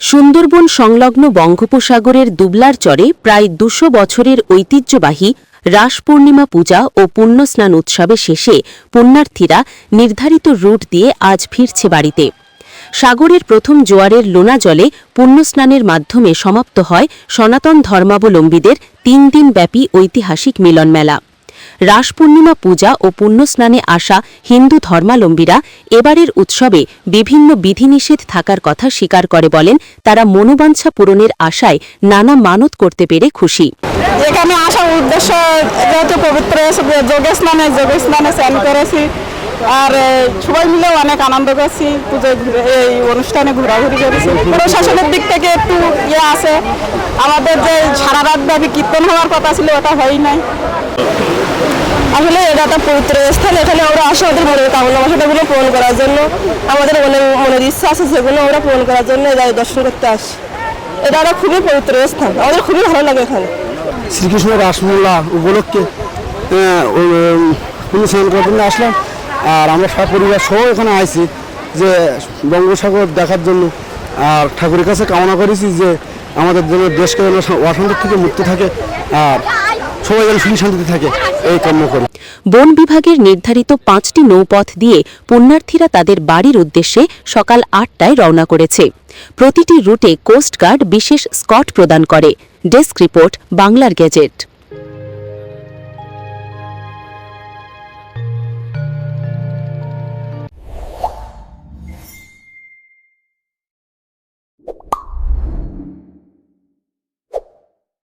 সুন্দরবন সংলগ্ন বঙ্গোপসাগরের দুবলার চরে প্রায় দুশো বছরের ঐতিহ্যবাহী রাস পূর্ণিমা পূজা ও পুণ্যস্নান উৎসবে শেষে পুণ্যার্থীরা নির্ধারিত রুট দিয়ে আজ ফিরছে বাড়িতে। সাগরের প্রথম জোয়ারের লোনা জলে পুণ্যস্নানের মাধ্যমে সমাপ্ত হয় সনাতন ধর্মাবলম্বীদের তিন দিনব্যাপী ঐতিহাসিক মিলন মেলা রাস পূর্ণিমা পূজা ও পুণ্যস্নানে আসা হিন্দু ধর্মালম্বীরা এবারের উৎসবে বিভিন্ন বিধিনিষেধ থাকার কথা স্বীকার করে বলেন, তারা মনোবাঞ্ছা পূরণের আশায় নানা মানত করতে পেরে খুশি। এখানে আসার উদ্দেশ্য যেহেতু পবিত্র যোগে স্নানে স্নানে করেছি। আর সবাই মিলেও অনেক আনন্দ করছি, পুজোয় এই অনুষ্ঠানে ঘোরাঘুরি করেছি। প্রশাসনের দিক থেকে একটু ইয়ে আছে। আমাদের যে সারা রাত ব্যাপী কীর্তন হওয়ার কথা ছিল, ওটা হয় নাই। আসলে এটা একটা পবিত্র স্থান, এখানে আমরা আসি আমাদের মনের কামনা বাসাটাগুলো পূরণ করার জন্য। আমাদের মনের মনের ইচ্ছা আছে সেগুলো আমরা পূরণ করার জন্য এই দর্শন করতে আসি। এটা একটা খুবই পবিত্র স্থান, আমাদের খুবই ভালো লাগে এখানে। শ্রীকৃষ্ণ রাসমোল্লা উপলক্ষে পুণ্যস্নান করার জন্য আসলাম আর আমরা সব সপরিবার সহ এখানে আইছি যে বঙ্গোসাগর দেখার জন্য। আর ঠাকুরের কাছে কামনা করেছি যে আমাদের জন্য দেশকে যেন অশান্তি থেকে মুক্ত থাকে। আর সবাই যেন সুখী শান্তিতে থাকে, এই কাম্য করি। বন বিভাগের নির্ধারিত পাঁচটি নৌপথ দিয়ে পুণ্যার্থীরা তাদের বাড়ির উদ্দেশ্যে সকাল আটটায় রওনা করেছে। প্রতিটি রুটে কোস্টগার্ড বিশেষ স্কট প্রদান করে। ডেস্ক রিপোর্ট, বাংলার গেজেট